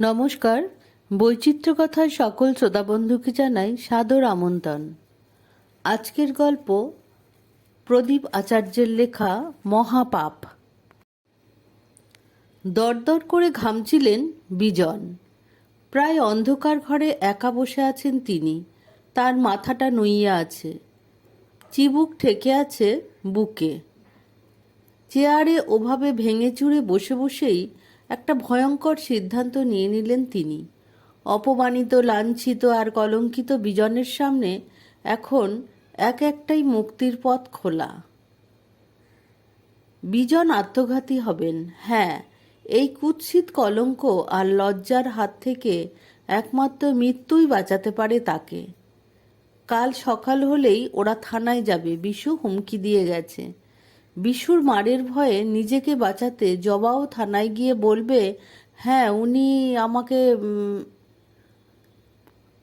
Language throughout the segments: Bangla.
নমস্কার। বৈচিত্র্য কথার সকল শ্রোতাবন্ধুকে জানাই সাদর আমন্ত্রণ। আজকের গল্প প্রদীপ আচার্যের লেখা মহাপাপ। দরদর করে ঘামছিলেন বিজন। প্রায় অন্ধকার ঘরে একা বসে আছেন তিনি। তার মাথাটা নুইয়া আছে। চিবুক ঠেকে আছে বুকে। চেয়ারে ওভাবে ভেঙে চুরে বসে বসেই একটা ভয়ঙ্কর সিদ্ধান্ত নিয়ে নিলেন তিনি। অপমানিত, লাঞ্ছিত আর কলঙ্কিত বিজনের সামনে এখন এক একটাই মুক্তির পথ খোলা। বিজন আত্মঘাতী হবেন। হ্যাঁ এই কুৎসিত কলঙ্ক আর লজ্জার হাত থেকে একমাত্র মৃত্যুই বাঁচাতে পারে তাকে। কাল সকাল হলেই ওরা থানায় যাবে, বিশু হুমকি দিয়ে গেছে। বিশুর মারের ভয়ে নিজেকে বাঁচাতে জবাও থানায় গিয়ে বলবে হ্যাঁ উনি আমাকে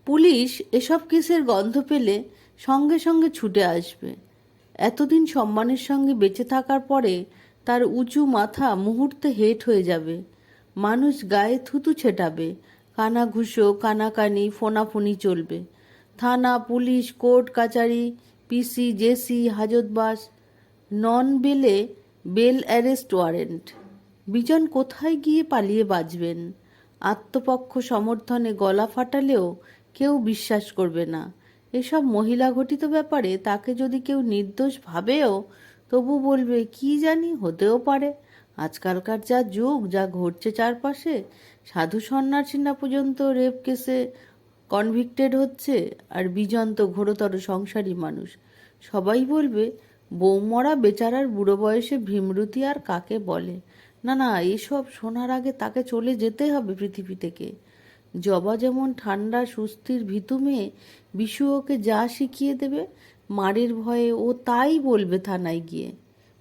পুলিশ এসব কেসের গন্ধ পেলে সঙ্গে সঙ্গে ছুটে আসবে। এতদিন সম্মানের সঙ্গে বেঁচে থাকার পরে তার উঁচু মাথা মুহূর্তে হেট হয়ে যাবে। মানুষ গায়ে থুতু ছেটাবে, কানা কানাঘুষো কানাকানি ফোনাফুনি চলবে। থানা, পুলিশ, কোর্ট, কাচারি, পিসি, জেসি, হাজতবাস নন বেলে বেল অ্যারেস্ট ওয়ারেন্ট। বিজন কোথায় গিয়ে পালিয়ে বাঁচবেন? আত্মপক্ষ সমর্থনে গলা ফাটালেও কেউ বিশ্বাস করবে না। এসব মহিলা ঘটিত ব্যাপারে তাকে যদি কেউ নির্দোষ ভাবেও, তবু বলবে, কি জানি, হতেও পারে। আজকালকার যা যুগ, যা ঘটছে চারপাশে, সাধু সন্ন্যাসীরা পর্যন্ত রেপ কেসে কনভিক্টেড হচ্ছে, আর বিজন তো ঘোরতর সংসারী মানুষ। সবাই বলবে বৌমরা বেচারার বুড়ো বয়সে ভীমরুতি আর কাকে বলে? না না, এসব শোনার আগে তাকে চলে যেতে হবে পৃথিবী থেকে। জবা যেমন ঠান্ডা, সুস্থির, ভীতু মেয়ে, বিশু ওকে যা শিখিয়ে দেবে, মারের ভয়ে ও তাই বলবে থানায় গিয়ে।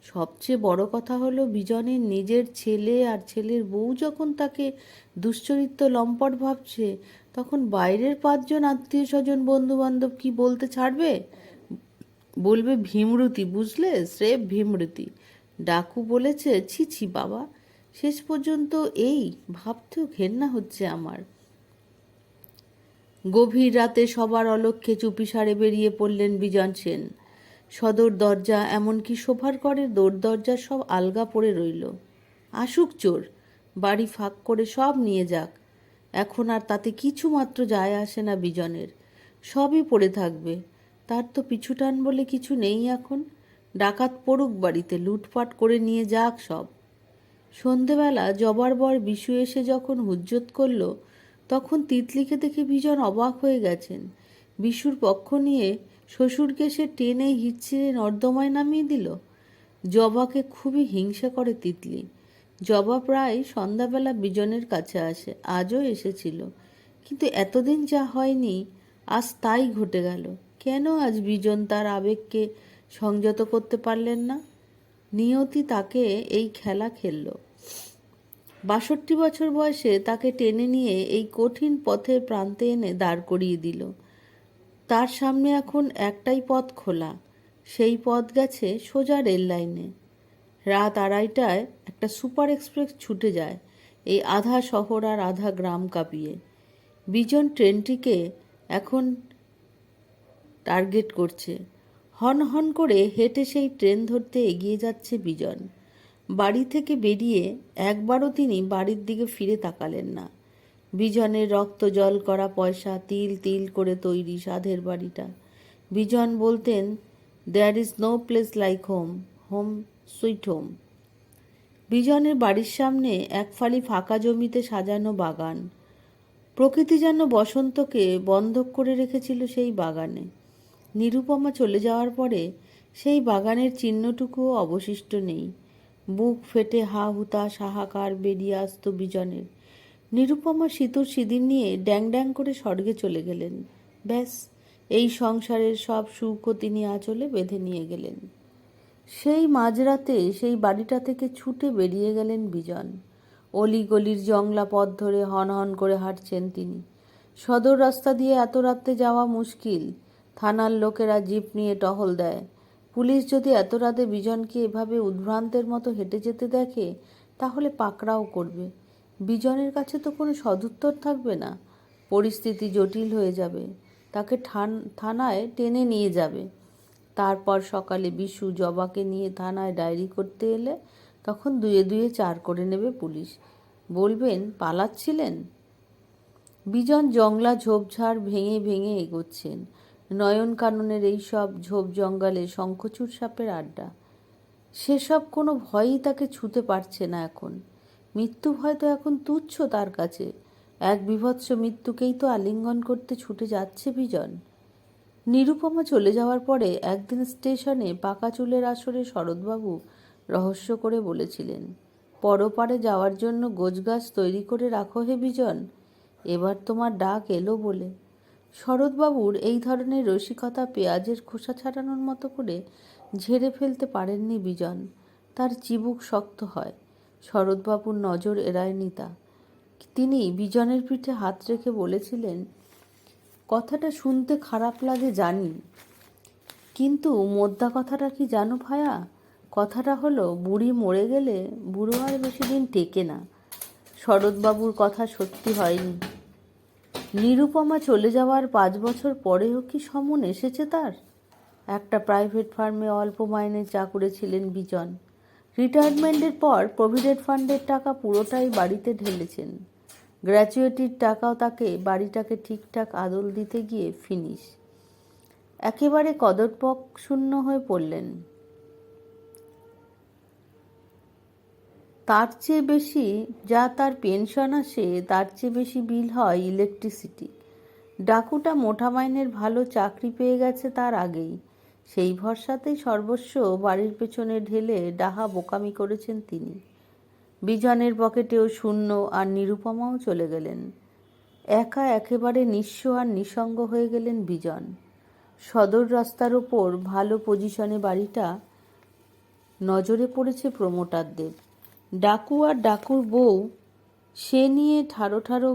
সবচেয়ে বড় কথা হলো বিজনের নিজের ছেলে আর ছেলের বউ যখন তাকে দুশ্চরিত্র লম্পট ভাবছে, তখন বাইরের পাঁচজন আত্মীয় স্বজন বন্ধু বান্ধব কি বলতে ছাড়বে? বলবে ভীমরুতি, বুঝলে? স্রেফ ভীমরুতি। ডাকু বলেছে, ছি ছি, বাবা। শেষ পর্যন্ত এই ভাবতেও ঘেন্না হচ্ছে আমার। গভীর রাতে সবার অলক্ষ্যে চুপিসারে বেরিয়ে পড়লেন বিজন সেন। সদর দরজা, এমনকি সোফার ঘরের দৌড় দরজা সব আলগা পড়ে রইল। আসুক চোর, বাড়ি ফাঁক করে সব নিয়ে যাক। এখন আর তাতে কিছু মাত্র যায় আসে না বিজনের। সবই পড়ে থাকবে। তার তো পিছুটান বলে কিছু নেই এখন। ডাকাত পড়ুক বাড়িতে, লুটপাট করে নিয়ে যাক সব। সন্ধেবেলা জবার বর বিশু এসে যখন হুজ্জত করল, তখন তিতলিকে দেখে ভীষণ অবাক হয়ে গেছেন। বিশুর পক্ষ নিয়ে শ্বশুরকে সে টেনে হিচ্ছিরে নর্দমায় নামিয়ে দিল। জবাকে খুবই হিংসা করে তিতলি। জবা প্রায় সন্ধ্যাবেলা বিজনের কাছে আসে, আজও এসেছিল। কিন্তু এতদিন যা হয়নি, আজ তাই ঘটে গেল। কেন আজ বিজন তার আবেগকে সংযত করতে পারলেন না? নিয়তি তাকে এই খেলা খেলল। বাষট্টি বছর বয়সে তাকে টেনে নিয়ে এই কঠিন পথের প্রান্তে এনে দাঁড় করিয়ে দিল। তার সামনে এখন একটাই পথ খোলা। সেই পথ গেছে সোজা রেল লাইনে। রাত আড়াইটায় একটা সুপার এক্সপ্রেস ছুটে যায় এই আধা শহর আর আধা গ্রাম কাঁপিয়ে। বিজন ট্রেনটিকে এখন টার্গেট করছে। হন হন করে হেঁটে সেই ট্রেন ধরতে এগিয়ে যাচ্ছে বিজন। বাড়ি থেকে বেরিয়ে একবারও তিনি বাড়ির দিকে ফিরে তাকালেন না। বিজনের রক্ত জল করা পয়সা তিল তিল করে তৈরি সাধের বাড়িটা। বিজন বলতেন there is no place like home home sweet home বিজনের বাড়ির সামনে এক ফালি ফাঁকা জমিতে সাজানো বাগান। প্রকৃতি যেন বসন্তকে বন্ধক করে রেখেছিল সেই বাগানে। নিরুপমা চলে যাওয়ার পরে সেই বাগানের চিহ্নটুকুও অবশিষ্ট নেই। বুক ফেটে হা হুতা হাহাকার বেরিয়ে আসতো বিজনের। নিরুপমা শীতর সিদিন নিয়ে ড্যাং ড্যাং করে স্বর্গে চলে গেলেন। ব্যাস, এই সংসারের সব সুখও তিনি আঁচলে বেঁধে নিয়ে গেলেন। সেই মাঝরাতে সেই বাড়িটা থেকে ছুটে বেরিয়ে গেলেন বিজন। অলি গলির জংলা পথ ধরে হন হন করে হাঁটছেন তিনি। সদর রাস্তা দিয়ে এত রাত্রে যাওয়া মুশকিল। থানার লোকেরা জিপ নিয়ে টহল দেয়। পুলিশ যদি এত রাতে বিজনকে এভাবে উদ্ভ্রান্তের মতো হেঁটে যেতে দেখে, তাহলে পাকড়াও করবে। বিজনের কাছে তো কোনো সদুত্তর থাকবে না। পরিস্থিতি জটিল হয়ে যাবে। তাকে থানায় টেনে নিয়ে যাবে। তারপর সকালে বিশু জবাকে নিয়ে থানায় ডায়েরি করতে এলে তখন দুয়ে দুয়ে চার করে নেবে পুলিশ। বলবেন, পালাচ্ছিলেন? বিজন জংলা ঝোপঝাড় ভেঙে ভেঙে এগোচ্ছেন। নয়ন কাননের এই সব ঝোপ জঙ্গলে শঙ্খচূড় সাপের আড্ডা। সেসব কোনো ভয়ই তাকে ছুতে পারছে না এখন। মৃত্যু ভয় তো এখন তুচ্ছ তার কাছে। এক বিভৎস মৃত্যুকেই তো আলিঙ্গন করতে ছুটে যাচ্ছে বিজন। নিরুপমা চলে যাওয়ার পরে একদিন স্টেশনে পাকা চুলের আসরে শরৎবাবু রহস্য করে বলেছিলেন, পরপারে যাওয়ার জন্য গোছগাছ তৈরি করে রাখো হে বিজন, এবার তোমার ডাক এলো বলে। শরৎবাবুর এই ধরনের রসিকতা পেঁয়াজের খোসা ছাড়ানোর মতো করে ঝেড়ে ফেলতে পারেননি বিজন। তার চিবুক শক্ত হয়। শরৎবাবুর নজর এড়ায়নি তা। তিনি বিজনের পিঠে হাত রেখে বলেছিলেন, কথাটা শুনতে খারাপ লাগে জানি। কিন্তু মোদ্দা কথাটা কি জানো ভায়া? কথাটা হলো, বুড়ি মরে গেলে বুড়ো আর বেশি দিন টেকে না। শরৎবাবুর কথা সত্যি হয়নি। নিরুপমা চলে যাওয়ার পাঁচ বছর পরেও কি সমন এসেছে তার? একটা প্রাইভেট ফার্মে অল্প মাইনে চাকুরে ছিলেন বিজন। রিটায়ারমেন্টের পর প্রভিডেন্ট ফান্ডের টাকা পুরোটাই বাড়িতে ঢেলেছেন। গ্র্যাচুয়েটির টাকাও তাকে বাড়িটাকে ঠিকঠাক আদল দিতে গিয়ে ফিনিশ। একেবারে কদরপক শূন্য হয়ে পড়লেন। তার চেয়ে বেশি যা তার পেনশন আসে, তার চেয়ে বেশি বিল হয় ইলেকট্রিসিটি। ডাকুটা মোটা মাইনের ভালো চাকরি পেয়ে গেছে তার আগেই। সেই ভরসাতেই সর্বস্ব বাড়ির পেছনে ঢেলে ডাহা বোকামি করেছেন তিনি। বিজনের পকেটেও শূন্য আর নিরুপমাও চলে গেলেন। একা একেবারে নিঃস্ব আর নিঃসঙ্গ হয়ে গেলেন বিজন। সদর রাস্তার ওপর ভালো পজিশনে বাড়িটা নজরে পড়েছে প্রমোটারদের। ডাকু আর ডাকুর বউ সে নিয়ে ঠারো ঠাড়ো